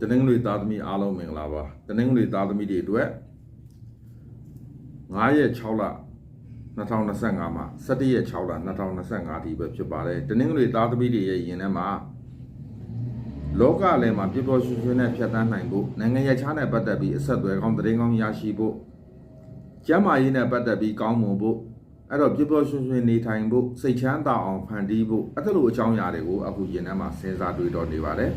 တနင်္ဂနွေသားသမီးအားလုံးမင်္ဂလာပါတနင်္ဂနွေသားသမီးတွေအတွက်9ရက်6လ2025မှာ17ရက်6လ2025ဒီပဲဖြစ်ပါတယ်တနင်္ဂနွေသားသမီးတွေရဲ့ယင်ထဲမှာလောကလည်းမှာပြပြရွှင်ရွှင်နဲ့ဖြတ်တန်းနိုင်ဖို့နိုင်ငံရခြားနဲ့ပတ်သက်ပြီးအဆက်အသွယ်ကောင်းသတင်းကောင်းရရှိဖို့ကျမ်းမာရေးနဲ့ပတ်သက်ပြီးကောင်းမွန်ဖို့အဲ့တော့ပြပြရွှင်ရွှင်နေထိုင်ဖို့စိတ်ချမ်းသာအောင်ဖန်တီးဖို့အဲ့ဒါလိုအကြောင်းအရာတွေကိုအခုယင်ထဲမှာစဉ်းစားတွေးတော်နေပါတယ်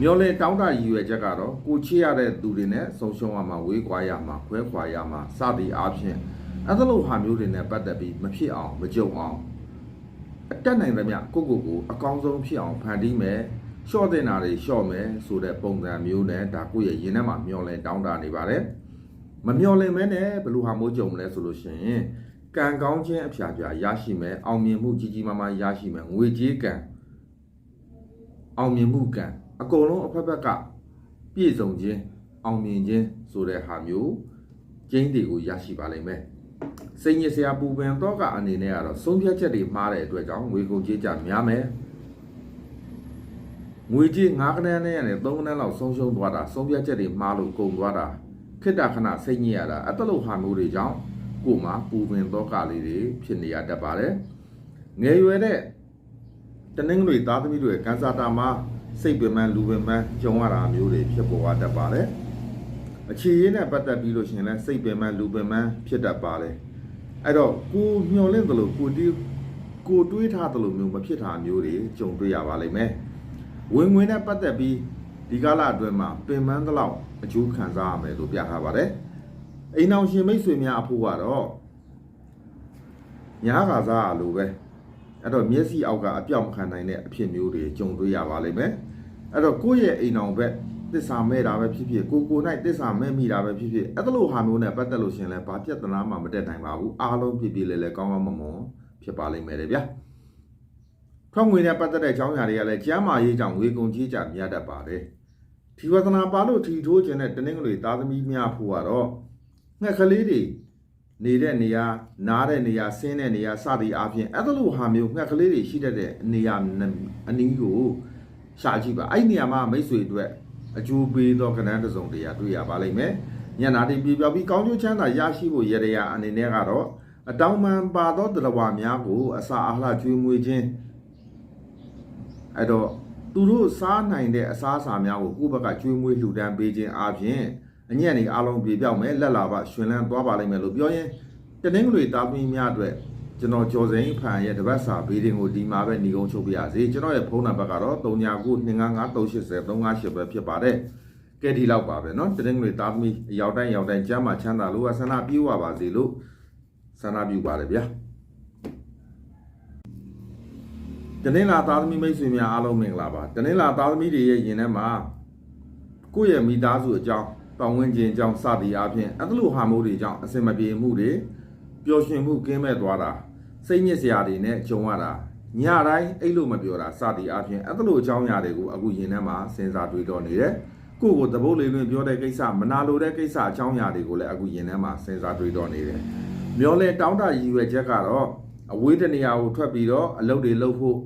မျောလဲတောင်းတရည်ရွယ်ချက်ကတော့ကိုချစ်ရတဲ့သူတွေနဲ့ဆုံရှုံရမှာဝေးကွာရမှာခွဲခွာရမှာစသည်အားဖြင့်အဲ့ဒါလိုဟာမျိုးတွေနဲ့ပတ်သက်ပြီးမဖြစ်အောင်မကြုံအောင်အတက်နိုင်သမျှကိုကိုကိုအကောင်းဆုံးဖြစ်အောင်ဖန်တီးမယ်ရှော့တဲ့နာတွေရှော့မယ်ဆိုတဲ့ပုံစံမျိုးနဲ့ဒါကိုယ့်ရဲ့ရင်ထဲမှာမျောလဲတောင်းတနေပါတယ်မမျောလင်မဲနဲ့ဘယ်လိုဟာမျိုးကြုံမလဲဆိုလို့ရှိရင်ကံကောင်းခြင်းအဖျားဖျားရရှိမယ်အောင်မြင်မှုကြီးကြီးမားမားရရှိမယ်ငွေကြေးကံအောင်မြင်မှုကံ အကုန်လုံးအဖက်ဖက်ကပြည့်စုံခြင်းအောင်မြင်ခြင်းဆိုတဲ့ဟာမျိုးကျင်းတွေကိုရရှိပါလိမ့်မယ်။စိတ်ညစ်စရာပူပန်တော့ကအနေနဲ့ကတော့ဆုံးဖြတ်ချက်တွေမှားတဲ့အတွက်ကြောင့်ငွေကုန်ကြေးကြများမယ်။ငွေကြေး9ကနန်းနဲ့ရတယ်3ကနန်းလောက်ဆုံးရှုံးသွားတာဆုံးဖြတ်ချက်တွေမှားလို့ကုန်သွားတာခိတ္တခဏစိတ်ညစ်ရတာအတလို့ဟာမျိုးတွေကြောင့်ကိုယ်မှာပူပန်တော့ကလေးတွေဖြစ်နေရတတ်ပါတယ်။ငယ်ရွယ်တဲ့တနင်္ဂနွေသားသမီးတွေကန်စာတာမှာ စိတ်ပင်ပန်းလူပင်ပန်းကြုံရတာမျိုးတွေဖြစ်ပေါ်တတ်ပါတယ်။အခြေရင်းနဲ့ပတ်သက်ပြီးလို့ရှိရင်လည်းစိတ်ပင်ပန်းလူပင်ပန်းဖြစ်တတ်ပါတယ်။အဲ့တော့ကိုမျောလင့်သလိုကိုတီးကိုတွေးထားသလိုမျိုးမဖြစ်တာမျိုးတွေကြုံတွေ့ရပါလိမ့်မယ်။ဝင်ဝင်နဲ့ပတ်သက်ပြီးဒီကာလအတွင်းမှာပင်ပန်းသလောက်အကျိုးခံစားရမယ်လို့ပြထားပါတယ်။အိမ်အောင်ရှင်မိတ်ဆွေများအဖို့ကတော့ညားကစားအလိုပဲ။အဲ့တော့မျက်စိအောက်ကအပြောက်မခံနိုင်တဲ့အဖြစ်မျိုးတွေကြုံတွေ့ရပါလိမ့်မယ် အဲ့တော့ကိုယ့်ရဲ့အိမ်အောင်ဘက်တစ္ဆာမဲ့တာပဲဖြစ်ဖြစ်ကိုကိုနိုင်တစ္ဆာမဲ့မိတာပဲဖြစ်ဖြစ်အဲ့ဒါလိုဟာမျိုးနဲ့ပတ်သက်လို့ရှရင်လဲဘာပြဿနာမှမတက်နိုင်ပါဘူးအားလုံးဖြစ်ဖြစ်လဲလဲကောင်းကောင်းမွန်မွန်ဖြစ်ပါလိမ့်မယ်လေဗျာထွက်ငွေနဲ့ပတ်သက်တဲ့အကြောင်းအရာတွေကလည်းကျမ်းမာရေးကြောင့်ငွေကုန်ကြီးကြများတတ်ပါတယ်ဒီဝဒနာပါလို့ထီထိုးခြင်းတဲ့တနင်္ဂနွေသားသမီးများဖို့ကတော့ငှက်ကလေးတွေနေတဲ့နေရာနားတဲ့နေရာဆင်းတဲ့နေရာစသည်အားဖြင့်အဲ့ဒါလိုဟာမျိုးငှက်ကလေးတွေရှိတတ်တဲ့နေရာအနည်းကို ရှာကြည့်ပါအဲ့ဒီနေရာမှာမိတ်ဆွေအတွက်အကျိုးပေးသောကဏ္ဍတစ်စုံတရာတွေ့ရပါလိမ့်မယ်ညနာတိပြပြပြီးကောင်းကျိုးချမ်းသာရရှိဖို့ရရရာအနေနဲ့ကတော့အတောင်ပန်ပါသောတရဝါများကိုအစာအာဟာရကျွေးမွေးခြင်းအဲ့တော့သူတို့စားနိုင်တဲ့အစားအစာများကိုကိုယ့်ဘက်ကကျွေးမွေးလှူဒန်းပေးခြင်းအားဖြင့်အညံ့နေအားလုံးပြေပြောက်မယ်လက်လာပါရှင်လန်းသွားပါလိမ့်မယ်လို့ပြောရင်တနင်္ဂနွေသားသမီးများအတွက် ကျွန်တော်ကျော်စိန်ဖန်ရဲ့တပတ်စာဘေးတင်ကိုဒီမှာပဲညီကုန်းချုပ်ပြရစေကျွန်တော်ရဲ့ဖုန်းနံပါတ်ကတော့3993803588ပဲဖြစ်ပါတယ်ကဲဒီလောက်ပါပဲเนาะတနင်္ဂနွေသားသမီးအရောက်တိုင်းရောက်တိုင်းကျမ်းမာချမ်းသာလို့ဆန္ဒပြေဝပါစေလို့ဆန္ဒပြုပါတယ်ဗျာတနင်္လာသားသမီးမိတ်ဆွေများအားလုံးမင်္ဂလာပါတနင်္လာသားသမီးတွေရဲ့ယင်ထဲမှာကိုယ့်ရဲ့မိသားစုအကြောင်းပတ်ဝန်းကျင်အကြောင်းစသည်အားဖြင့်အဲ့လိုဟာမိုးတွေကြောင့်အစင်မပြေမှုတွေပျော်ရွှင်မှုကင်းမဲ့သွားတာ စိတ်ညစ်စရာတွေနဲ့ကြုံရတာညတိုင်းအဲ့လိုမပြောတာစသည်အားဖြင့်အဲ့လိုအကြောင်းအရာတွေကိုအခုယင်ထဲမှာစဉ်းစားတွေးတော့နေတယ်ကိုယ့်ကိုသဘုတ်လေးလွင်ပြောတဲ့ကိစ္စမနာလိုတဲ့ကိစ္စအကြောင်းအရာတွေကိုလည်းအခုယင်ထဲမှာစဉ်းစားတွေးတော့နေတယ်မျောလဲတောင်းတရည်ရွယ်ချက်ကတော့အဝေးတနေရာကိုထွက်ပြီးတော့အလုပ်တွေလုပ်ဖို့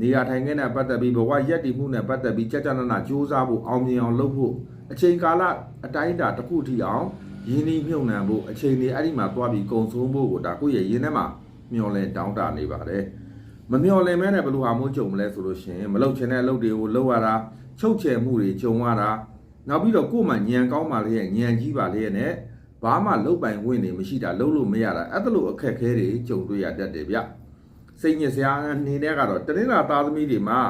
နေရာထိုင်ခင်းနဲ့ပတ်သက်ပြီးဘဝရက်တည်မှုနဲ့ပတ်သက်ပြီးကြကြနနစူးစမ်းဖို့အောင်မြင်အောင်လုပ်ဖို့အချိန်ကာလအတိုင်းအတာတစ်ခုထိအောင်ရင်းနှီးမြှုပ်နှံဖို့အချိန်တွေအဲ့ဒီမှာသွားပြီးကုံဆုံးဖို့ကိုဒါကိုယ့်ရဲ့ရင်းထဲမှာ မျောလဲတောင်းတနေပါတယ်မမျောလဲမဲနဲ့ဘယ်လိုဟာမျိုးကြုံမလဲဆိုလို့ရှိရင်မလုပ်ချင်တဲ့အလုပ်တွေကိုလုပ်ရတာချုပ်ချယ်မှုတွေကြုံရတာနောက်ပြီးတော့ကိုယ်မှညံကောင်းပါလေညံကြီးပါလေနဲ့ဘာမှလုတ်ပိုင်ဝင်နေမရှိတာလုံးလို့မရတာအဲ့ဒါလိုအခက်ခဲတွေကြုံတွေ့ရတတ်တယ်ဗျစိတ်ညစ်စရာအနေနဲ့ကတော့တနင်္လာသားသမီးတွေမှာ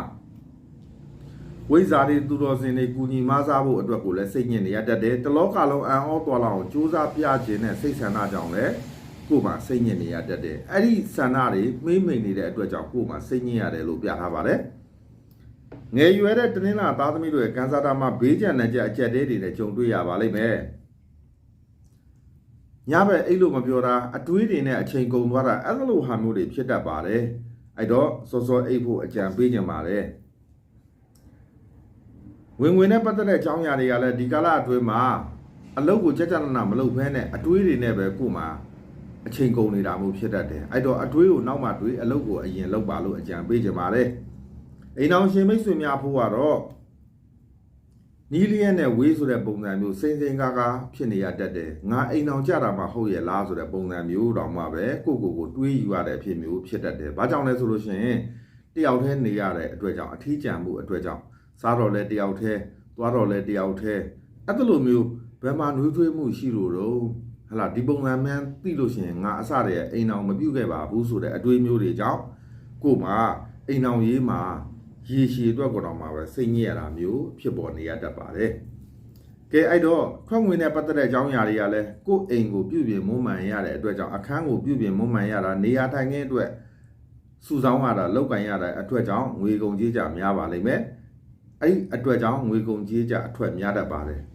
ဝိဇ္ဇာတွေသူတော်စင်တွေကုညီမစားဖို့အတွက်ကိုလည်းစိတ်ညစ်နေရတတ်တယ်တလောကလုံးအံ့ဩတော်လောက်ကြိုးစားပြခြင်းနဲ့စိတ်ဆန္ဒကြောင့်လည်း ကိုယ်မှာစိတ်ညစ်နေရတတ်တယ်အဲ့ဒီဆန္ဒတွေမေးမိန်နေတဲ့အတွက်ကြောင့်ကိုယ်မှာစိတ်ညစ်ရတယ်လို့ပြထားပါတယ်ငယ်ရွယ်တဲ့တနင်္လာသားသမီးတို့ရဲ့ကန်ဆာတာမှာဘေးကျန်တဲ့ကြအကျက်သေးတွေနဲ့ကြုံတွေ့ရပါလိမ့်မယ်ညဘက်အဲ့လိုမပြောတာအတွေးတွေနဲ့အချိန်ကုန်သွားတာအဲ့လိုဟာမျိုးတွေဖြစ်တတ်ပါတယ်အဲ့တော့စောစောအိတ်ဖို့အကြံပေးကြပါတယ်ဝင်ဝင်နဲ့ပတ်သက်တဲ့အကြောင်းအရာတွေကလည်းဒီကာလအတွင်းမှာအလုပ်ကိုကြက်ကြနနာမလုပ်ဘဲနဲ့အတွေးတွေနဲ့ပဲကို့မှာ အချိန်ကုန်နေတာမျိုးဖြစ်တတ်တယ်အဲ့တော့အတွေးကိုနောက်မှတွေးအလုပ်ကိုအရင်လုပ်ပါလို့အကြံပေးကြပါတယ်အိမ်အောင်ရှင်မိတ်ဆွေများဖို့ကတော့နီးလျက်နဲ့ဝေးဆိုတဲ့ပုံစံမျိုးစိမ့်စိမ့်ကားကားဖြစ်နေရတတ်တယ်ငါအိမ်အောင်ကြတာမှဟုတ်ရဲ့လားဆိုတဲ့ပုံစံမျိုးတောင်မှပဲကိုကိုကိုတွေးယူရတဲ့အဖြစ်မျိုးဖြစ်တတ်တယ်ဘာကြောင့်လဲဆိုလို့ရှိရင်တယောက်တည်းနေရတဲ့အတွက်ကြောင့်အထီးကျန်မှုအတွက်ကြောင့်စားတော့လဲတယောက်တည်းသွားတော့လဲတယောက်တည်းအဲ့လိုမျိုးဘယ်မှာနှွေးထွေးမှုရှိလို့တော့ ဟလာဒီပုံစံမှန်းသိလို့ရှိရင်ငါအစတည်းအိမ်အောင်မပြုတ်ခဲ့ပါဘူးဆိုတဲ့အတွေးမျိုးတွေကြောင့်ကို့မှာအိမ်အောင်ရေးမှာရေရှည်အတွက်ကတော့မှပဲစိတ်ညစ်ရတာမျိုးဖြစ်ပေါ်နေရတတ်ပါတယ်။ကဲအဲ့တော့ခွင့်ဝင်နဲ့ပတ်သက်တဲ့အကြောင်းအရာတွေကလည်းကိုယ့်အိမ်ကိုပြုပြင်မွမ်းမံရတဲ့အတွက်ကြောင့်အခန်းကိုပြုပြင်မွမ်းမံရတာနေရာထိုင်ခင်းအတွက်စုဆောင်းရတာလောက်ကန်ရတဲ့အတွက်ကြောင့်ငွေကုန်ကြေးကြများပါလိမ့်မယ်။အဲ့ဒီအတွက်ကြောင့်ငွေကုန်ကြေးကြအထွက်များတတ်ပါတယ်။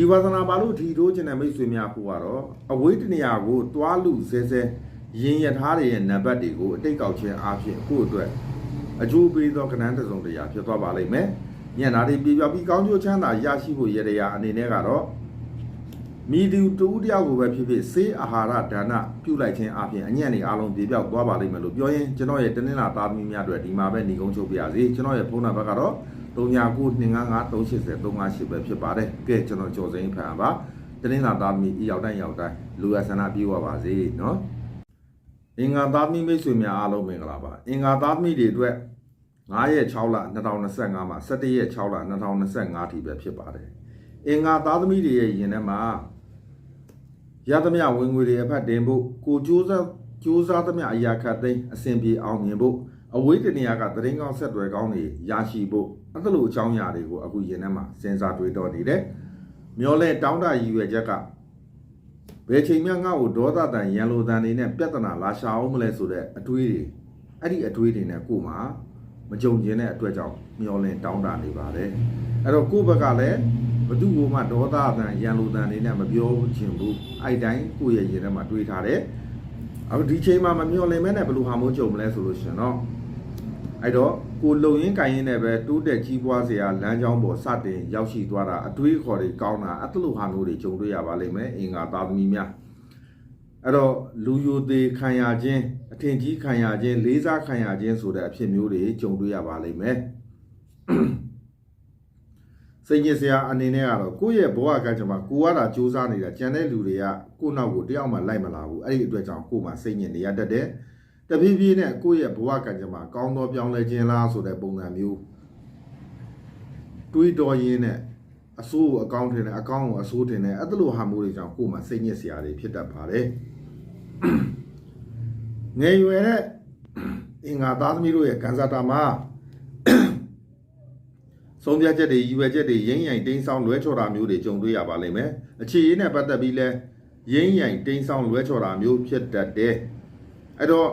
ဒီဝါသနာပါလို့ထီထိုးခြင်းနဲ့မိတ်ဆွေများဖို့ကတော့အဝေးတနေရာကိုတွားလူဆဲဆဲရင်ရထားတွေရဲ့နံပါတ်တွေကိုအတိတ်ကောက်ခြင်းအားဖြင့်ကိုယ့်အတွက်အကျိုးပေးသောကဏ္ဍတစ်စုံတစ်ရာဖြစ်သွားပါလိမ့်မယ်။ညံ့တာတွေပြပြပြီးကောင်းကျိုးချမ်းသာရရှိဖို့ရတရားအနေနဲ့ကတော့မိသူတူတယောက်ကိုပဲဖြစ်ဖြစ်စေးအာဟာရဒါနပြုလိုက်ခြင်းအပြင်အညံ့နေအားလုံးပြေပြောက်သွားပါလိမ့်မယ်လို့ပြောရင်ကျွန်တော်ရဲ့တနင်္လာသားသမီးများအတွက်ဒီမှာပဲညီကုန်းချုပ်ပြရစီကျွန်တော်ရဲ့ဖုန်းနံပါတ်ကတော့ 399255358358ပဲဖြစ်ပါတယ်။ကဲကျွန်တော်ကြော်စိမ်းဖန်ပါတနင်္လာသားသမီးအရောက်တိုင်းရောက်တိုင်းလူရဆန္ဒပြေဝပါစေနော်။အင်္ဂါသားသမီးမိတ်ဆွေများအားလုံးမင်္ဂလာပါ။အင်္ဂါသားသမီးတွေအတွက်9ရက်6လ2025မှာ17ရက်6လ2025ထိပဲဖြစ်ပါတယ်။အင်္ဂါသားသမီးတွေရဲ့ယင်ထဲမှာရသမျှဝင်ငွေတွေအဖက်တင်ဖို့ကိုကြိုးစားကြိုးစားသမျှအရာခတ်သိမ်းအစဉ်ပြေအောင်မြင်ဖို့ အဝေးတနေရာကသတရင်ကောင်းဆက်တွယ်ကောင်းတွေရရှိဖို့အဲ့လိုအကြောင်းအရာတွေကိုအခုယင်ထဲမှာစဉ်းစားတွေးတော့နေတယ်။မျောလဲတောင်းတရည်ရွယ်ချက်ကဘယ်ချိန်မှငါ့ကိုဒေါသတန်ရန်လိုတန်တွေနဲ့ပြဿနာလာရှာအောင်မလဲဆိုတဲ့အတွေးတွေအဲ့ဒီအတွေးတွေနဲ့ကို့မှာမကြုံကျင်တဲ့အတွက်ကြောင့်မျောလင်းတောင်းတနေပါတယ်အဲ့တော့ကိုယ့်ဘက်ကလည်းဘသူ့ကိုမှဒေါသအတန်ရန်လိုတန်နေနဲ့မပြောချင်ဘူးအဲ့တိုင်းကိုယ့်ရဲ့ရင်ထဲမှာတွေးထားတယ်အခုဒီချိန်မှာမမျောလင်းမဲနဲ့ဘယ်လိုဟာမိုးကြုံမလဲဆိုလို့ရှင်တော့ အဲ့တော့ကိုလုံရင်းကင်ရင်းနဲ့ပဲတိုးတက်ကြီးပွားစရာလမ်းကြောင်းပေါ်စတင်ရောက်ရှိသွားတာအတွေးခေါ်တွေကောင်းတာအဲ့လိုဟာမျိုးတွေကြုံတွေ့ရပါလိမ့်မယ်အင်္ဂါသားသမီးများအဲ့တော့လူယိုသေးခံရခြင်းအထင်ကြီးခံရခြင်းလေးစားခံရခြင်းဆိုတဲ့အဖြစ်မျိုးတွေကြုံတွေ့ရပါလိမ့်မယ်စိတ်ညစ်စရာအနေနဲ့ကတော့ကိုယ့်ရဲ့ဘဝကကြမှာကိုကတာစူးစမ်းနေတာကြံတဲ့လူတွေကကိုယ့်နောက်ကိုတယောက်မှလိုက်မလာဘူးအဲ့ဒီအတွက်ကြောင့်ကိုယ်မှစိတ်ညစ်နေရတတ်တယ် တဖြည်းဖြည်းနဲ့ကိုယ့်ရဲ့ဘဝကကြမှာကောင်းသောပြောင်းလဲခြင်းလားဆိုတဲ့ပုံစံမျိုးတွေးတော်ရင်းနဲ့အဆိုးကိုအကောင်းထင်တယ်အကောင်းကိုအဆိုးထင်တယ်အဲ့လိုဟာမျိုးတွေကြောင့်ကိုယ်မှစိတ်ညစ်စရာတွေဖြစ်တတ်ပါတယ်ငယ်ရွယ်တဲ့အင်္ဂါသားသမီးတို့ရဲ့ကံစားတာမှာဆုံးဖြတ်ချက်တွေရည်ရွယ်ချက်တွေရင်းရိုင်တိန်းဆောင်လွဲချော်တာမျိုးတွေကြုံတွေ့ရပါလိမ့်မယ်။အခြေအနဲ့ပတ်သက်ပြီးလဲရင်းရိုင်တိန်းဆောင်လွဲချော်တာမျိုးဖြစ်တတ်တယ်။အဲ့တော့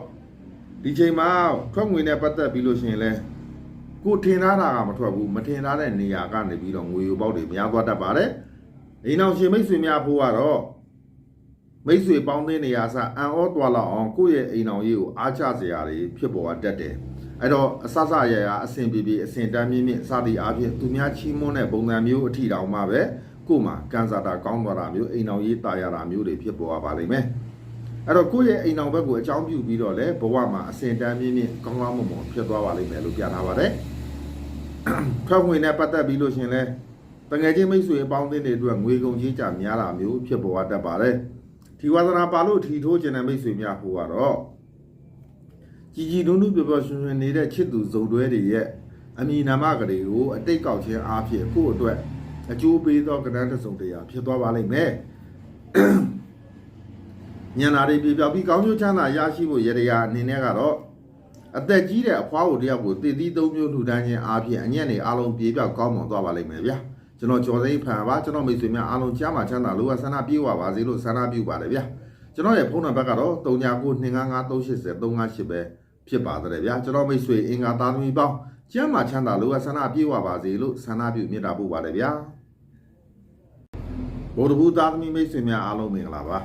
ဒီချိန်မှာထွက်ငွေနဲ့ပတ်သက်ပြီးလို့ရှိရင်လဲကိုထင်ထားတာကမထွက်ဘူးမထင်ထားတဲ့နေရာကနေပြီးတော့ငွေယူပေါက်တွေများသွားတတ်ပါတယ်။အိမ်အောင်ရှင်မိတ်ဆွေများဖို့ကတော့မိတ်ဆွေပေါင်းသင်းနေရာစအံ့ဩသွားလောက်အောင်ကိုယ့်ရဲ့အိမ်အောင်ရေးကိုအားချစရာတွေဖြစ်ပေါ်တတ်တယ်။အဲ့တော့အဆဆရရအဆင်ပြေပြေအဆင်တန်းမြင့်မြင့်စသည်အားဖြင့်သူများချီးမွမ်းတဲ့ပုံစံမျိုးအထီတောင်မှပဲကို့မှာကန်စာတာကောင်းသွားတာမျိုးအိမ်အောင်ရေးတာရတာမျိုးတွေဖြစ်ပေါ်ပါလိမ့်မယ်။ အဲ့တော့ကိုယ့်ရဲ့အိမ်အောင်ဘက်ကိုအကြောင်းပြုပြီးတော့လေဘဝမှာအဆင်တန်းမြင့်မြင့်ကောင်းကောင်းမွန်မွန်ဖြစ်သွားပါလိမ့်မယ်လို့ပြထားပါတယ်။ထွက်ဝင်နဲ့ပတ်သက်ပြီးလို့ရှင်လဲတငယ်ချင်းမိတ်ဆွေအပေါင်းအသင်းတွေအတွက်ငွေကုန်ကြေးကြများတာမျိုးဖြစ်ပေါ်တတ်ပါတယ်။ဒီဝါသနာပါလို့ထီထိုးကျင်တဲ့မိတ်ဆွေများဟိုကတော့ကြည်ကြည်နုံနုပျော်ပျော်ရွှင်ရွှင်နေတဲ့ချစ်သူဇုံတွဲတွေရဲ့အမည်နာမကလေးကိုအတိတ်ကောက်ခြင်းအားဖြင့်ကိုယ့်အတွက်အကျိုးပေးသောကဏ္ဍတစ်စုံတစ်ရာဖြစ်သွားပါလိမ့်မယ်။ ညံနာတွေပြပြောက်ပြီးကောင်းကျိုးချမ်းသာရရှိဖို့ရတရားအနေနဲ့ကတော့အသက်ကြီးတဲ့အဖွားကိုတယောက်ကိုတည်တည်သုံးမျိုးလှူဒန်းခြင်းအားဖြင့်အညံ့နေအားလုံးပြေပြောက်ကောင်းမွန်သွားပါလိမ့်မယ်ဗျာ။ကျွန်တော်ကျော်စိမ့်ဖန်ပါကျွန်တော်မိတ်ဆွေများအားလုံးကြားမှာချမ်းသာလို့ဆန္ဒပြေဝပါစေလို့ဆန္ဒပြုပါတယ်ဗျာကျွန်တော်ရဲ့ဖုန်းနံပါတ်ကတော့39925538ပဲဖြစ်ပါတယ်ဗျာကျွန်တော်မိတ်ဆွေအင်္ဂါသားသမီးပေါင်းကျမ်းမှာချမ်းသာလို့ဆန္ဒပြေဝပါစေလို့ဆန္ဒပြုမြတ်တာပို့ပါတယ်ဗျာဗုဒ္ဓဘုသားသမီးမိတ်ဆွေများအားလုံးမင်္ဂလာပါ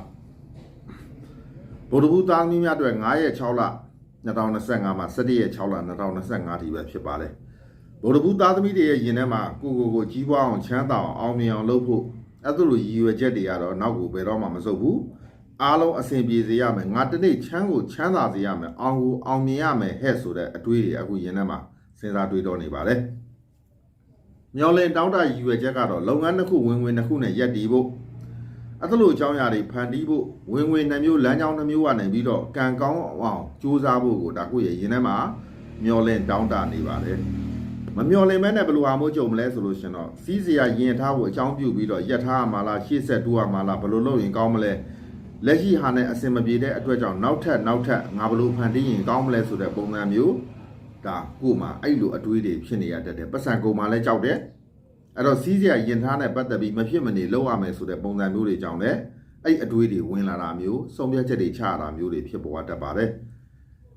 ဗုဒ္ဓဘုသားသမီးများအတွက်9ရက်6လ2025မှာ17ရက်6လ2025ထိပဲဖြစ်ပါတယ်ဗုဒ္ဓဘုသားသမီးတွေရဲ့ယင်ထဲမှာကိုကိုကိုကြီးပွားအောင်ချမ်းသာအောင်အောင်မြင်အောင်လုပ်ဖို့အဲ့ဒါလိုရည်ရွယ်ချက်တွေကတော့နောက်ကိုဘယ်တော့မှမစုပ်ဘူးအားလုံးအဆင်ပြေစေရမယ်ငါတနေ့ချမ်းကိုချမ်းသာစေရမယ်အောင်ကိုအောင်မြင်ရမယ်ဟဲ့ဆိုတဲ့အတွေးတွေအခုယင်ထဲမှာစဉ်းစားတွေးတော့နေပါတယ်မျောလင်းတောင်းတရည်ရွယ်ချက်ကတော့လုပ်ငန်းတစ်ခုဝင်ဝင်တစ်ခုနဲ့ရက်တည်ဖို့ အဲ့ဒါလိုအကြောင်းအရာတွေဖန်တီးဖို့ဝင်ဝင်နှမျိုးလမ်းကြောင်းနှမျိုးကနေပြီးတော့ကံကောင်းအောင်ကြိုးစားဖို့ကိုဒါကိုရဲ့ရင်ထဲမှာမျောလင်းတောင်းတနေပါတယ်မမျောလင်းမဲနဲ့ဘယ်လိုဟာမို့ကြုံမလဲဆိုလို့ရှင်တော့စီးစရာရင်ထားဖို့အကြောင်းပြုပြီးတော့ရက်ထားရမှာလားရှေ့ဆက်တူရမှာလားဘယ်လိုလုပ်ရင်ကောင်းမလဲလက်ရှိဟာနဲ့အစင်မပြေတဲ့အတွက်ကြောင့်နောက်ထပ်နောက်ထပ်ငါဘယ်လိုဖန်တီးရင်ကောင်းမလဲဆိုတဲ့ပုံစံမျိုးဒါကို့မှာအဲ့လိုအတွေးတွေဖြစ်နေရတတ်တယ်ပတ်စံကုန်မှာလည်းကြောက်တယ် အဲ့တော့စီးစရာရင်ထားနဲ့ပတ်သက်ပြီးမဖြစ်မနေလောက်ရမယ်ဆိုတဲ့ပုံစံမျိုးတွေကြောင့်လည်းအဲ့အတွေးတွေဝင်လာတာမျိုးစုံပြတ်ချက်တွေချရတာမျိုးတွေဖြစ်ပေါ်တတ်ပါတယ်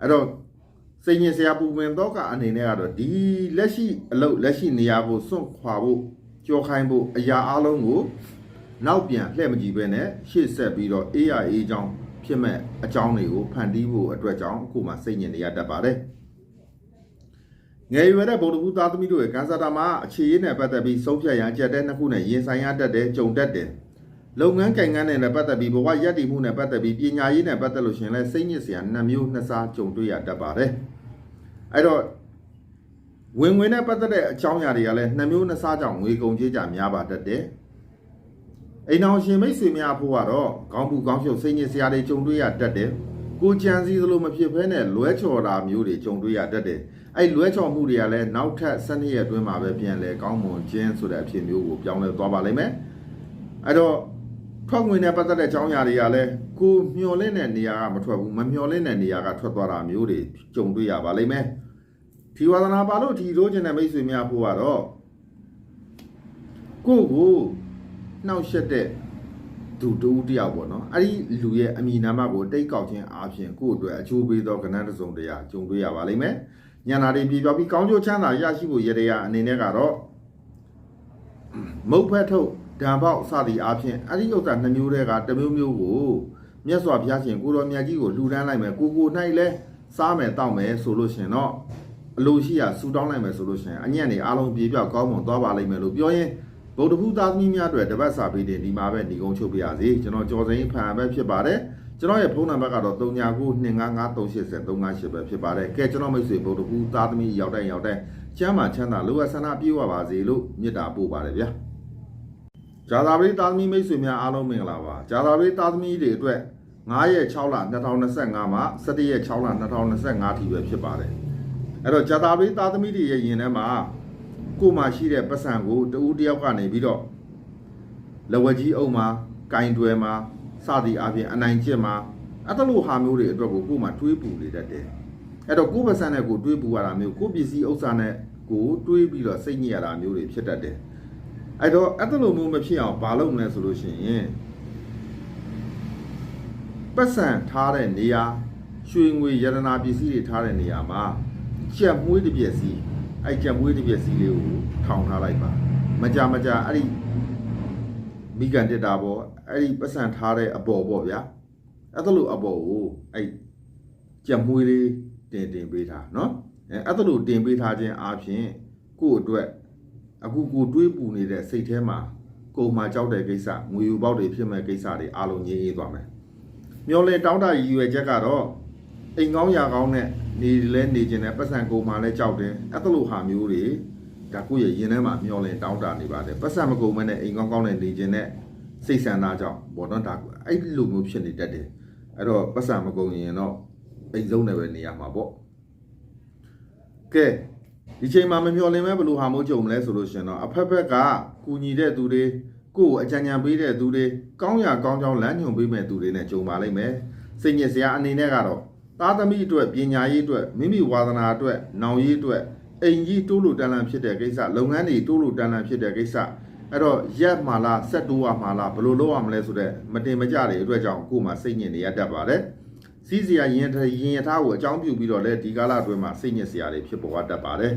အဲ့တော့စိတ်ညစ်စရာပူပင်တော့ကအနေနဲ့ကတော့ဒီလက်ရှိအလုပ်လက်ရှိနေရာကိုစွန့်ခွာဖို့ကြောခိုင်းဖို့အရာအလုံးကိုနောက်ပြန်လှည့်မကြည့်ပဲနဲ့ရှေ့ဆက်ပြီးတော့ AIA အကြောင်းဖြစ်မဲ့အကြောင်းတွေကိုဖန်တီးဖို့အတွက်ကြောင့်အခုမှစိတ်ညစ်နေရတတ်ပါတယ် ငယ်ရွယ်တဲ့ဗုဒ္ဓဘုသားသမီးတို့ရဲ့ကန်ဆာတာမှာအခြေရေးနဲ့ပတ်သက်ပြီးဆုံးဖြတ်ရန်အကြက်တဲ့နှစ်ခုနဲ့ရင်ဆိုင်ရတတ်တယ်ကြုံတတ်တယ်လုပ်ငန်းကင်ငန်းနဲ့လည်းပတ်သက်ပြီးဘဝရည်တည်မှုနဲ့ပတ်သက်ပြီးပညာရေးနဲ့ပတ်သက်လို့ရှရင်လဲစိတ်ညစ်စရာနှစ်မျိုးနှစ်စားကြုံတွေ့ရတတ်ပါတယ်အဲ့တော့ဝင်ဝင်နဲ့ပတ်သက်တဲ့အကြောင်းအရာတွေကလည်းနှစ်မျိုးနှစ်စားကြောင့်ငွေကုန်ကြေးကြများပါတတ်တယ်အိမ်အောင်ရှင်မိတ်ဆွေများဖို့ကတော့ခေါင်းပူခေါင်းရှုပ်စိတ်ညစ်စရာတွေကြုံတွေ့ရတတ်တယ်ကိုကြံစည်သလိုမဖြစ်ဘဲနဲ့လွဲချော်တာမျိုးတွေကြုံတွေ့ရတတ်တယ် အဲ့လွဲချော်မှုတွေကလည်းနောက်ထပ်12ရက်အတွင်းမှာပဲပြန်လဲကောင်းမွန်ခြင်းဆိုတဲ့အဖြစ်မျိုးကိုပြောင်းလဲသွားပါလိမ့်မယ်အဲ့တော့ထွက်ငွေနဲ့ပတ်သက်တဲ့အကြောင်းအရာတွေကလည်းကိုမျောလင့်တဲ့နေရာကမထွက်ဘူးမမျောလင့်တဲ့နေရာကထွက်သွားတာမျိုးတွေကြုံတွေ့ရပါလိမ့်မယ်ဒီဝါသနာပါလို့ဒီလိုချင်တဲ့မိတ်ဆွေများဖို့ကတော့ကိုယ့်ကိုနှောက်ရက်တဲ့သူတူတယောက်ပေါ့နော်အဲ့ဒီလူရဲ့အမိနာမကိုတိတ်ကောက်ခြင်းအားဖြင့်ကိုယ့်အတွက်အကျိုးပေးသောကဏ္ဍတစ်စုံတရာကြုံတွေ့ရပါလိမ့်မယ် ညနာတွေပြေပြောပြီးကောင်းကျိုးချမ်းသာရရှိဖို့ရတဲ့ရအနေနဲ့ကတော့မုတ်ဖက်ထုတ်ဓာန်ပေါက်စသည်အားဖြင့်အဲ့ဒီဥစ္စာနှမျိုးတည်းကတစ်မျိုးမျိုးကိုမြတ်စွာဘုရားရှင်ကိုတော်မြတ်ကြီးကိုလှူဒန်းလိုက်မယ်ကိုကို၌လဲစားမယ်တောက်မယ်ဆိုလို့ရှင်တော့အလိုရှိရဆူတောင်းလိုက်မယ်ဆိုလို့ရှင်အညံ့နေအားလုံးပြေပြောက်ကောင်းမွန်သွားပါလိမ့်မယ်လို့ပြောရင်ဗုဒ္ဓဘုသားသမီးများအတွက်တပတ်စာပေးတင်ဒီမှာပဲညီကုန်းချုပ်ပြရစီကျွန်တော်ကြော်စိန်ဖန်ပဲဖြစ်ပါတယ် ကျွန်တော်ရဲ့ဖုန်းနံပါတ်ကတော့39925538ပဲဖြစ်ပါတယ်။ကဲကျွန်တော်မိတ်ဆွေဗုဒ္ဓဘူးသားသမီးရောက်တိုင်းရောက်တိုင်းကျမ်းမာချမ်းသာလိုအပ်ဆန္ဒပြေဝပါစေလို့မေတ္တာပို့ပါတယ်ဗျာ။ဂျာသာပရိသားသမီးမိတ်ဆွေများအားလုံးမင်္ဂလာပါ။ဂျာသာပရိသားသမီးတွေအတွက်9ရက်6လ2025မှာ17ရက်6လ2025ထိပဲဖြစ်ပါတယ်။အဲ့တော့ဂျာသာပရိသားသမီးတွေရဲ့ယင်ထဲမှာကိုယ်မှရှိတဲ့ပတ်စံကိုတဦးတယောက်ကနေပြီးတော့လဝကြီးအုပ်မှာကင်တွယ်မှာ စသည်အပြင်အနိုင်ကျင့်မှာအဲ့ဒါလိုဟာမျိုးတွေအတွက်ကိုကိုယ်မှတွေးပူနေတတ်တယ်အဲ့တော့ကိုယ်ပါစံနဲ့ကိုယ်တွေးပူရတာမျိုးကိုယ်ပစ္စည်းဥစ္စာနဲ့ကိုယ်တွေးပြီးတော့စိတ်ညစ်ရတာမျိုးတွေဖြစ်တတ်တယ်အဲ့တော့အဲ့ဒါလိုမျိုးမဖြစ်အောင်ဘာလုပ်မလဲဆိုလို့ရှိရင်ပတ်စံထားတဲ့နေရာရွှေငွေရတနာပစ္စည်းတွေထားတဲ့နေရာမှာကြက်မွေးတစ်ပြက်စီးအဲ့ကြက်မွေးတစ်ပြက်စီးလေးကိုထောင်ထားလိုက်ပါမကြမကြအဲ့ဒီမိကန်တက်တာပေါ့ အဲ့ဒီပတ်စံထားတဲ့အပေါ်ပေါ့ဗျာအဲ့ဒါလို့အပေါ်ကိုအဲ့ကြက်မွေးလေးတင်တင်ပေးထားเนาะအဲအဲ့ဒါလို့တင်ပေးထားခြင်းအပြင်ကိုယ့်အတွက်အခုကိုတွေးပူနေတဲ့စိတ်ထဲမှာကိုယ်မှကြောက်တဲ့ကိစ္စငွေယူပေါက်တွေဖြစ်မဲ့ကိစ္စတွေအားလုံးငြိမ်းအေးသွားမယ်မျောလဲတောင်းတရည်ရွယ်ချက်ကတော့အိမ်ကောင်းရာကောင်းနဲ့နေလဲနေခြင်းနဲ့ပတ်စံကိုယ်မှလည်းကြောက်တယ်အဲ့ဒါလို့ဟာမျိုးတွေ ဒါကိုယ့်ရဲ့ရင်ထဲမှာမျောလင်တောင်းတနေပါတယ်ပတ်စံမကုန်မနဲ့အိမ်ကောင်းကောင်းနဲ့နေခြင်းနဲ့ စိတ်ဆန္ဒကြောင့်ဘောတော့ဒါအဲ့လိုမျိုးဖြစ်နေတတ်တယ်အဲ့တော့ပတ်စံမကုန်ရင်တော့အိမ်ဆုံးနဲ့ပဲနေရမှာပေါ့ကဲဒီချိန်မှာမမျောလင်မဲ့ဘယ်လိုဟာမို့ကြုံမလဲဆိုလို့ရှင်တော့အဖက်ဖက်ကကူညီတဲ့သူတွေကိုယ့်ကိုအကြံဉာဏ်ပေးတဲ့သူတွေကောင်းရာကောင်းကြောင်းလမ်းညွှန်ပေးမဲ့သူတွေနဲ့ကြုံပါလိမ့်မယ်စိတ်ညစ်စရာအနေနဲ့ကတော့သားသမီးအတွက်ပညာရေးအတွက်မိမိဝါသနာအတွက်နောင်ရေးအတွက်အိမ်ကြီးတိုးလို့တန်လန်ဖြစ်တဲ့ကိစ္စလုပ်ငန်းတွေတိုးလို့တန်လန်ဖြစ်တဲ့ကိစ္စ အဲ့တော့ရက်မှာလားဆက်တိုးရမှာလားဘယ်လိုလုပ်ရမလဲဆိုတော့မတင်မကြတဲ့အတွက်ကြောင့်ကိုယ်မှာစိတ်ညစ်နေရတတ်ပါတယ်စီးစရာရင်ရင်ရထားကိုအကြောင်းပြုပြီးတော့လေဒီကာလအတွင်းမှာစိတ်ညစ်စရာတွေဖြစ်ပေါ်တတ်ပါတယ်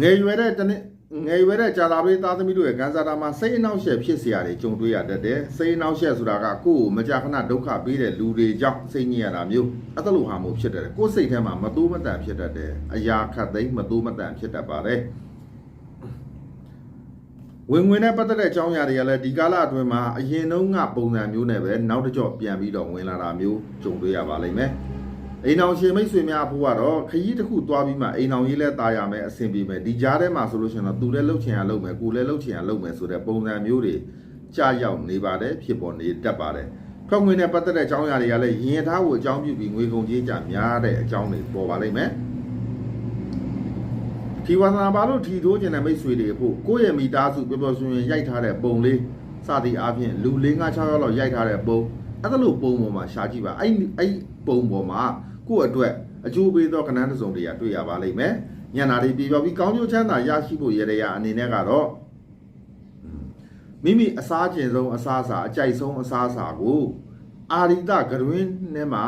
ငယ်ရွယ်တဲ့တနေ့ငယ်ရွယ်တဲ့ကြာသာပတိသားသမီးတို့ရဲ့ကံစားတာမှာစိတ်အနှောက်အယှက်ဖြစ်စရာတွေကြုံတွေ့ရတတ်တယ်စိတ်အနှောက်အယှက်ဆိုတာကကိုယ့်ကိုမကြာခဏဒုက္ခပေးတဲ့လူတွေကြောင့်စိတ်ညစ်ရတာမျိုးအဲ့လိုဟာမျိုးဖြစ်တတ်တယ်ကိုယ်စိတ်ထဲမှာမတိုးမတန်ဖြစ်တတ်တယ်အရာခတ်သိမ်းမတိုးမတန်ဖြစ်တတ်ပါတယ် ဝင်ဝင်နဲ့ပတ်သက်တဲ့အကြောင်းအရာတွေကလည်းဒီကာလအတွင်းမှာအရင်တုန်းကပုံစံမျိုးနဲ့ပဲနောက်တစ်ကြော့ပြန်ပြီးတော့ဝင်လာတာမျိုးကြုံတွေ့ရပါလိမ့်မယ် အိမ်အောင်ရှင်မိတ်ဆွေများဖို့ကတော့ခရီးတစ်ခုသွားပြီးမှအိမ်အောင်ရေးလဲตายရမယ်အဆင်ပြေမယ်ဒီကြားထဲမှာဆိုလို့ရှိရင်တော့သူလည်းလှုပ်ချင်ရလှုပ်မယ်ကိုလည်းလှုပ်ချင်ရလှုပ်မယ်ဆိုတဲ့ပုံစံမျိုးတွေကြာရောက်နေပါတယ်ဖြစ်ပေါ်နေတတ်ပါတယ်ထွက်ငွေနဲ့ပတ်သက်တဲ့အကြောင်းအရာတွေကလည်းရင်ထားကိုအကြောင်းပြုပြီးငွေကုန်ကြေးကြများတဲ့အကြောင်းတွေပေါ်ပါလိမ့်မယ် ဒီဝါသနာပါလို့ထီထိုးကျင်တဲ့မိတ်ဆွေတွေဖို့ကိုယ့်ရဲ့မိသားစုပျော်ပျော်ရွှင်ရွှင်ရိုက်ထားတဲ့ပုံလေးစသည်အားဖြင့်လူ၄၅6ယောက်လောက်ရိုက်ထားတဲ့ပုံအဲ့ဒါလို့ပုံပေါ်မှာရှာကြည့်ပါအဲ့အဲ့ပုံပေါ်မှာကိုယ့်အတွက်အကျိုးပေးသောကဏ္ဍတစ်စုံတရာတွေ့ရပါလိမ့်မယ်။ညနာတွေပြေပြောပြီးကောင်းကျိုးချမ်းသာရရှိဖို့ရတဲ့ရအနေနဲ့ကတော့မိမိအစားကျင်ဆုံးအစားအစာအကြိုက်ဆုံးအစားအစာကိုအာရိတကရွင်းနဲ့မှာ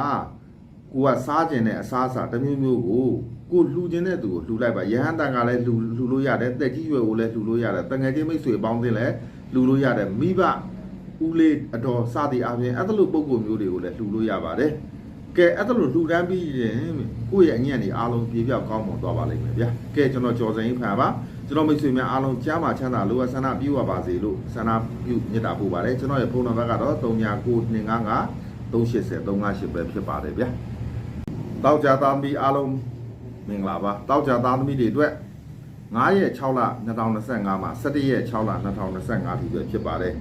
ကိုကစားကျင်တဲ့အစားအစာတစ်မျိုးမျိုးကို ကိုလှူခြင်းတဲ့သူကိုလှူလိုက်ပါယဟန်တန်ကလည်းလှူလှူလို့ရတယ်တက်ကြီးရွယ်ကိုလည်းလှူလို့ရတယ်တငယ်ချင်းမိတ်ဆွေပေါင်းတင်လည်းလှူလို့ရတယ်မိဘဦးလေးအတော်စသည်အပြင်အဲ့ဒါလိုပုံကိုမျိုးတွေကိုလည်းလှူလို့ရပါတယ်ကဲအဲ့ဒါလို့လှူဒန်းပြီးရင်ကိုယ့်ရဲ့အညံ့တွေအားလုံးပြေပြောက်ကောင်းမွန်သွားပါလိမ့်မယ်ဗျာကဲကျွန်တော်ကြော်စင်ဖန်ပါကျွန်တော်မိတ်ဆွေများအားလုံးကြားမှာချမ်းသာလိုအပ်ဆန္ဒပြုပါပါစေလို့ဆန္ဒပြုမြတ်တာပို့ပါတယ်ကျွန်တော်ရဲ့ဖုန်းနံပါတ်ကတော့399255 380 358ပဲဖြစ်ပါတယ်ဗျာတောက်ကြသားသမီးအားလုံး မင်္ဂလာပါတောက်ကြသားသမီးတွေအတွက်9ရက်6လ2025မှာ17ရက်6လ2025ဒီပဲဖြစ်ပါတယ်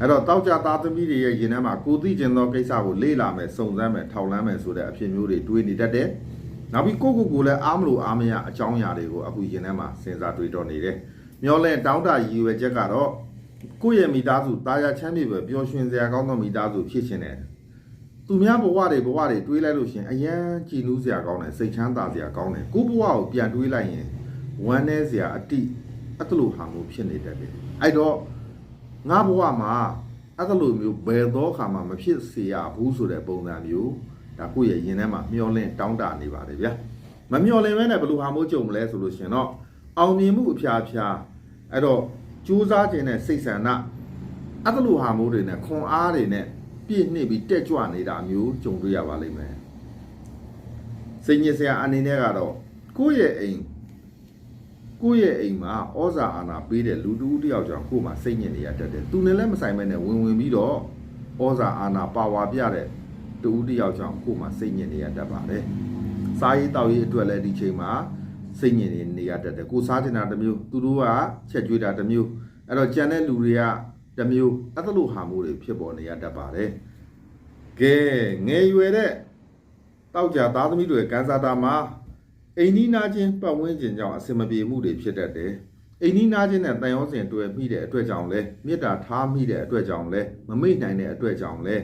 အဲ့တော့တောက်ကြသားသမီးတွေရဲ့ရင်ထဲမှာကိုသိကျင်သောကိစ္စကိုလေ့လာမယ်စုံစမ်းမယ်ထောက်လန်းမယ်ဆိုတဲ့အဖြစ်မျိုးတွေတွေးနေတတ်တယ်။နောက်ပြီးကိုကိုကိုလည်းအားမလို့အားမရအကြောင်းအရာတွေကိုအခုရင်ထဲမှာစဉ်းစားတွေးတောနေတယ်။မျောလဲတောင်းတရည်ရွယ်ချက်ကတော့ကိုယ့်ရဲ့မိသားစုတာယာချမ်းမြေပဲပျော်ရွှင်စရာကောင်းသောမိသားစုဖြစ်ရှင်တယ်။ သူများဘဝတွေဘဝတွေတွေးလိုက်လို့ရှရင်အယံကြည်နူးစရာကောင်းတယ်စိတ်ချမ်းသာစရာကောင်းတယ်ကိုယ့်ဘဝကိုပြန်တွေးလိုက်ရင်ဝမ်းနည်းစရာအတိအတလို့ဟာမျိုးဖြစ်နေတတ်တယ်။အဲ့တော့ငါဘဝမှာအဲ့ဒါလိုမျိုးဘယ်တော့ခါမှမဖြစ်စေရဘူးဆိုတဲ့ပုံစံမျိုးဒါကိုယ့်ရဲ့ရင်ထဲမှာမျောလင့်တောင်းတနေပါတယ်ဗျာမမျောလင့်မဲနဲ့ဘယ်လိုဟာမိုးကြုံမလဲဆိုလို့ရှင်တော့အောင်မြင်မှုအဖျားဖျားအဲ့တော့ကြိုးစားခြင်းနဲ့စိတ်ဆန္ဒအဲ့ဒါလိုဟာမိုးတွေနဲ့ခွန်အားတွေနဲ့ ပြည့်နှိပ်ပြီးတက်ကြွနေတာမျိုးကြုံတွေ့ရပါလိမ့်မယ်စိတ်ညစ်စရာအနေနဲ့ကတော့ကိုယ့်ရဲ့အိမ်ကိုယ့်ရဲ့အိမ်မှာဩဇာအာဏာပေးတဲ့လူတူတယောက်ကြောင့်ကိုယ်မှာစိတ်ညစ်နေရတတ်တယ်သူနဲ့လည်းမဆိုင်မဲနဲ့ဝင်ဝင်ပြီးတော့ဩဇာအာဏာပါဝါပြတဲ့တူတယောက်ကြောင့်ကိုယ်မှာစိတ်ညစ်နေရတတ်ပါတယ်စားရေးတောက်ရေးအတွက်လည်းဒီချိန်မှာစိတ်ညစ်နေနေရတတ်တယ်ကိုစားတင်တာတစ်မျိုးသူတို့ကချက်ကျွေးတာတစ်မျိုးအဲ့တော့ကြံတဲ့လူတွေက တစ်မျိုးအဲ့ဒါလိုဟာမျိုးတွေဖြစ်ပေါ်နေရတတ်ပါတယ်ကဲငယ်ရွယ်တဲ့တောက်ကြသားသမီးတွေကန်းစားတာမှာအိမ်နီးနာချင်းပတ်ဝန်းကျင်ကြောင့်အဆင်မပြေမှုတွေဖြစ်တတ်တယ်။အိမ်နီးနာချင်းနဲ့တန်ရောစင်တွေ့မိတဲ့အတွက်ကြောင့်လဲမေတ္တာထားမိတဲ့အတွက်ကြောင့်လဲမမိတ်နိုင်တဲ့အတွက်ကြောင့်လဲ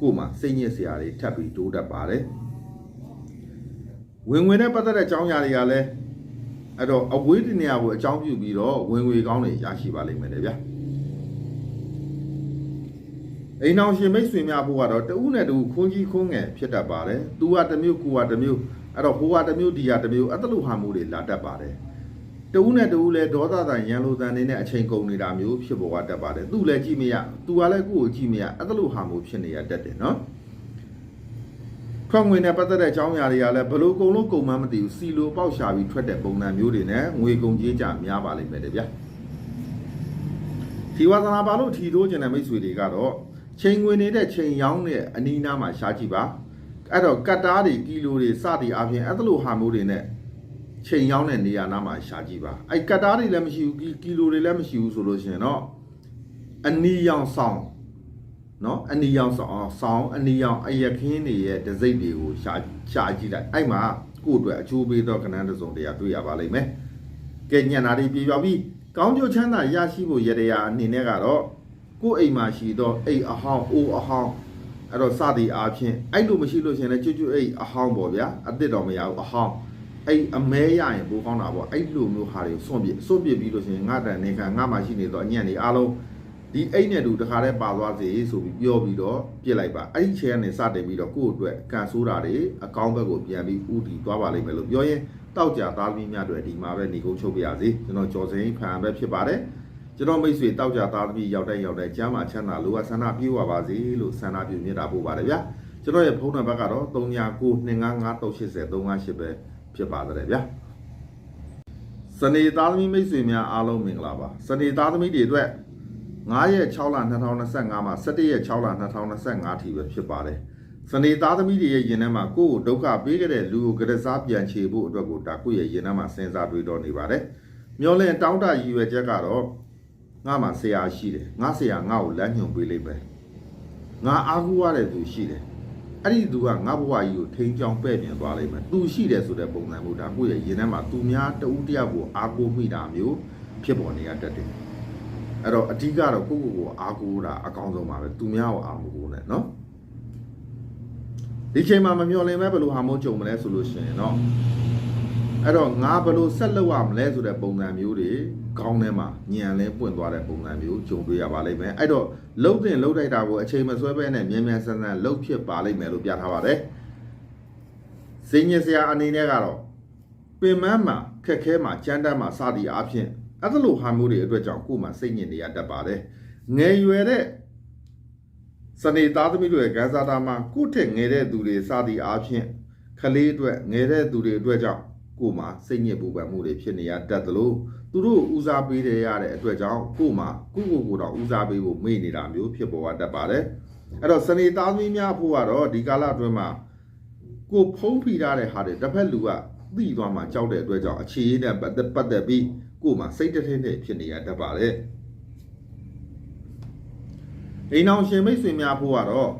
ကိုယ်မှာစိတ်ညစ်စရာတွေထပ်ပြီးတိုးတတ်ပါတယ်။ဝင်ဝင်နဲ့ပတ်သက်တဲ့အကြောင်းအရာတွေကလည်းအဲ့တော့အဝေးတနေရာကိုအကြောင်းပြုပြီးတော့ဝင်ငွေကောင်းတွေရရှိပါလိမ့်မယ်လေဗျာ။ အိမ်အောင်ရှင်မိတ်ဆွေများဖို့ကတော့တဦးနဲ့တဦးခိုးကြီးခိုးငယ်ဖြစ်တတ်ပါတယ်။သူကတစ်မျိုးကိုကတစ်မျိုးအဲ့တော့ဟိုကတစ်မျိုးဒီကတစ်မျိုးအတ္တလူဟာမှုတွေလာတတ်ပါတယ်။တဦးနဲ့တဦးလည်းဒေါသတန်ရန်လိုတန်နေတဲ့အချိန်ကုန်နေတာမျိုးဖြစ်ပေါ်တတ်ပါတယ်။သူလည်းကြည့်မရ၊သူကလည်းကိုယ့်ကိုကြည့်မရအတ္တလူဟာမှုဖြစ်နေရတတ်တယ်နော်။ထွက်ငွေနဲ့ပတ်သက်တဲ့အကြောင်းအရာတွေကလည်းဘလို့ကုန်လို့ကုန်မှန်းမသိဘူးစီလိုပေါက်ရှာပြီးထွက်တဲ့ပုံစံမျိုးတွေနဲ့ငွေကုန်ကြေးကြများပါလိမ့်မယ်တဗျာ။ဒီဝါသနာပါလို့ထီထိုးကျင်တဲ့မိတ်ဆွေတွေကတော့ ချိန်ငွေနေတဲ့ချိန်ရောင်းတဲ့အနီးနားမှာရှားကြည့်ပါအဲ့တော့ကတ်တားတွေကီလိုတွေစသည်အပြင်အဲ့ဒါလိုဟာမျိုးတွေနဲ့ချိန်ရောင်းတဲ့နေရာနားမှာရှားကြည့်ပါအဲ့ကတ်တားတွေလည်းမရှိဘူးကီလိုတွေလည်းမရှိဘူးဆိုလို့ရှိရင်တော့အနီးရောင်ဆောင်နော်အနီးရောင်ဆောင်ဆောင်အနီးရောင်အယခင်းတွေရဲ့ဒစိမ့်တွေကိုရှာရှာကြည့်လိုက်အဲ့မှာကိုယ့်အတွက်အချိုးပေးသောကဏ္ဍတစ်စုံတရာတွေ့ရပါလိမ့်မယ်ကဲညံ့တာတွေပြေပြောပြီးကောင်းကျိုးချမ်းသာရရှိဖို့ရတဲ့ရာအနေနဲ့ကတော့ ကိုယ့်အိမ်မှာရှိသောအိမ်အဟောင်းအိုးအဟောင်းအဲ့တော့စသည်အားဖြင့်အဲ့လိုမရှိလို့ရှရင်လည်းကျွတ်ကျွတ်အိမ်အဟောင်းပေါ့ဗျာအစ်စ်တော်မရဘူးအဟောင်းအဲ့အမဲရရင်ပိုကောင်းတာပေါ့အဲ့လိုမျိုးဟာတွေစွန့်ပြစွန့်ပြပြီးလို့ရှရင်ငါတန်နေခံငါမှရှိနေတော့အညံ့နေအားလုံးဒီအိတ်နဲ့တူတခါတည်းပါသွားစေဆိုပြီးပြောပြီးတော့ပြစ်လိုက်ပါအဲ့ဒီချဲကနေစတင်ပြီးတော့ကိုယ့်အတွက်ကန်ဆိုးတာတွေအကောင်းဘက်ကိုပြန်ပြီးဥတီသွားပါလိမ့်မယ်လို့ပြောရင်တောက်ကြသားသမီးများတွေဒီမှာပဲနေကုန်ချုပ်ပြရစီကျွန်တော်ကြော်စင်ဖန်ပဲဖြစ်ပါတယ် ကျွန်တော်မိတ်ဆွေတောက်ကြသားသမီးရောက်တဲ့ရောက်တဲ့ကျမ်းမာချမ်းသာလိုအပ်ဆန္ဒပြေဝပါစေလို့ဆန္ဒပြုမြတ်တာပို့ပါတယ်ဗျာကျွန်တော်ရဲ့ဖုန်းနံပါတ်ကတော့39925538ပဲဖြစ်ပါတယ်ဗျာစနေသားသမီးမိတ်ဆွေများအားလုံးမင်္ဂလာပါစနေသားသမီးတွေအတွက်9ရက်6လ2025မှာ17ရက်6လ2025ထိပဲဖြစ်ပါတယ်စနေသားသမီးတွေရဲ့ရင်ထဲမှာကိုယ့်ကိုဒုက္ခပေးခဲ့တဲ့လူကိုကြရစားပြန်ချေဖို့အတွက်ကိုဒါကိုယ့်ရဲ့ရင်ထဲမှာစဉ်းစားတွေးတော့နေပါတယ်မျောလင့်တောင်းတရည်ရွယ်ချက်ကတော့ ငါမှဆရာရှိတယ်ငါဆရာငါ့ကိုလမ်းညွှန်ပေးလိုက်ပဲငါအားကိုးရတဲ့သူရှိတယ်အဲ့ဒီသူကငါဘဝကြီးကိုထိန်းချောင်းပဲ့ပြင်သွားလိုက်မယ်သူရှိတယ်ဆိုတဲ့ပုံစံမျိုးဒါကိုယ့်ရဲ့ရင်ထဲမှာသူများတဦးတယောက်ကိုအားကိုးမိတာမျိုးဖြစ်ပေါ်နေရတတ်တယ်အဲ့တော့အဓိကတော့ကိုယ့်ကိုယ်ကိုအားကိုးတာအကောင်းဆုံးပါပဲသူများကိုအားမကိုးနဲ့နော်ဒီချိန်မှာမမျော်လင့်မဲ့ဘယ်လိုဟာမို့ကြုံမလဲဆိုလို့ရှိရင်တော့ အဲ့တော့ငါဘယ်လိုဆက်လုပ်ရမလဲဆိုတဲ့ပုံစံမျိုးတွေခေါင်းထဲမှာညံလဲပွင့်သွားတဲ့ပုံစံမျိုးကြုံတွေ့ရပါလိမ့်မယ်အဲ့တော့လှုပ်တင်လှုပ်တိုက်တာကိုအချိန်မဆွဲပဲနဲ့မြန်မြန်ဆန်ဆန်လှုပ်ဖြစ်ပါလိမ့်မယ်လို့ပြထားပါတယ်စင်ញစရာအနေနဲ့ကတော့ပင်မမှာခက်ခဲမှာကြမ်းတမ်းမှာစသည်အားဖြင့်အဲ့ဒါလိုဟာမျိုးတွေအတွက်ကြောင့်ကိုယ်မှာစိတ်ညစ်နေရတတ်ပါတယ်ငယ်ရွယ်တဲ့စနေသားသမီးတွေရဲ့ကစားတာမှာကုထက်ငယ်တဲ့သူတွေစသည်အားဖြင့်ခလေးအတွက်ငယ်တဲ့သူတွေအတွက်ကြောင့် ကိုယ်မှာစိတ်ညစ်ပူပန်မှုတွေဖြစ်နေရတတ်သလိုသူတို့ဦးစားပေးရရတဲ့အတွက်ကြောင့်ကိုယ်မှာကိုယ့်ကိုယ်ကိုယ်တော့ဦးစားပေးဖို့မေ့နေတာမျိုးဖြစ်ပေါ်တတ်ပါတယ်အဲ့တော့စနေသားသမီးများဖို့ကတော့ဒီကာလအတွင်းမှာကိုယ်ဖုံးဖိထားတဲ့ဟာတွေတစ်ဖက်လူကသိသွားမှကြောက်တဲ့အတွက်ကြောင့်အခြေအနဲ့ပတ်သက်ပတ်သက်ပြီးကိုယ်မှာစိတ်တထင်းနဲ့ဖြစ်နေရတတ်ပါတယ် အိမ်အောင်ရှင်မိတ်ဆွေများဖို့ကတော့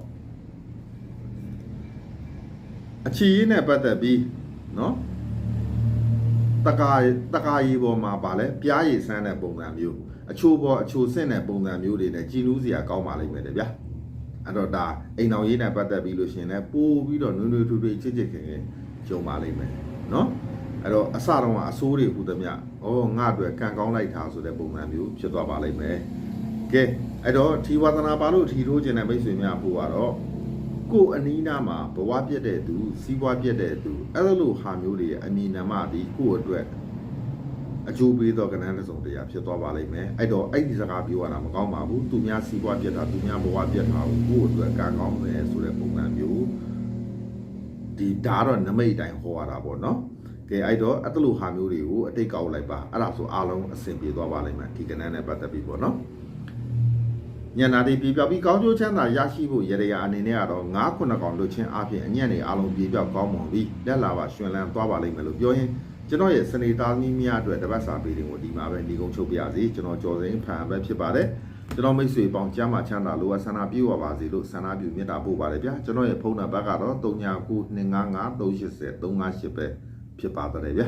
အချီရေးနဲ့ပတ်သက်ပြီးเนาะ တကာတကာရီပေါ်မှာပါလဲပြားရည်ဆန်းတဲ့ပုံစံမျိုးအချိုးပေါ်အချိုးဆင့်တဲ့ပုံစံမျိုးတွေနဲ့ကြည်နူးစရာကောင်းပါလိမ့်မယ်တဲ့ဗျာအဲ့တော့ဒါအိမ်တော်ရေးနဲ့ပတ်သက်ပြီးလို့ရှင်လဲပို့ပြီးတော့နွေးနွေးထွေးထွေးချစ်ချစ်ခင်ခင်ကြုံပါလိမ့်မယ်နော်အဲ့တော့အစတော့ကအဆိုးတွေဟူသမျှဩငါ့အတွက်ကံကောင်းလိုက်တာဆိုတဲ့ပုံစံမျိုးဖြစ်သွားပါလိမ့်မယ်ကဲအဲ့တော့ထီဝါသနာပါလို့ထီထိုးခြင်းနဲ့မိတ်ဆွေများပို့ရတော့ ကိုယ်အနီးနားမှာဘဝပြည့်တဲ့သူစီးပွားပြည့်တဲ့သူအဲ့လိုလိုဟာမျိုးတွေရဲ့အမည်နာမဒီကိုယ့်အတွက်အကျိုးပေးသောကဏ္ဍတစ်စုံတရာဖြစ်သွားပါလိမ့်မယ်အဲ့တော့အဲ့ဒီစကားပြောရတာမကောင်းပါဘူးသူများစီးပွားပြည့်တာသူများဘဝပြည့်တာကိုကိုယ့်အတွက်ကံကောင်းတယ်ဆိုတဲ့ပုံစံမျိုးဒီဒါတော့နမိတ်တိုင်းဟောရတာပေါ့နော်ကဲအဲ့တော့အဲ့လိုဟာမျိုးတွေကိုအတိတ်ကောက်လိုက်ပါအဲ့ဒါဆိုအားလုံးအဆင်ပြေသွားပါလိမ့်မယ်ဒီကဏ္ဍနဲ့ပတ်သက်ပြီးပေါ့နော် ညနာတွေပြေပြောက်ပြီးကောင်းကျိုးချမ်းသာရရှိဖို့ရရအနေနဲ့ကတော့9ခုနှစ်ကောင်လွတ်ချင်းအပြင်အညံ့နေအားလုံးပြေပြောက်ကောင်းမွန်ပြီးလက်လာပါရှင်လန်းသွားပါလိမ့်မယ်လို့ပြောရင်ကျွန်တော်ရဲ့စနေသားသမီးများအတွက်တပတ်စာပေတွေကိုဒီမှာပဲညီကုန်းချုပ်ပြရစီကျွန်တော်ကြော်စိန်ဖန်ပဲဖြစ်ပါတယ်ကျွန်တော်မိတ်ဆွေပေါင်းကျမ်းမာချမ်းသာလိုအပ်ဆန္ဒပြုပါပါစေလို့ဆန္ဒပြုမေတ္တာပို့ပါတယ်ဗျာကျွန်တော်ရဲ့ဖုန်းနံပါတ်ကတော့399255380358ပဲဖြစ်ပါတယ်ဗျာ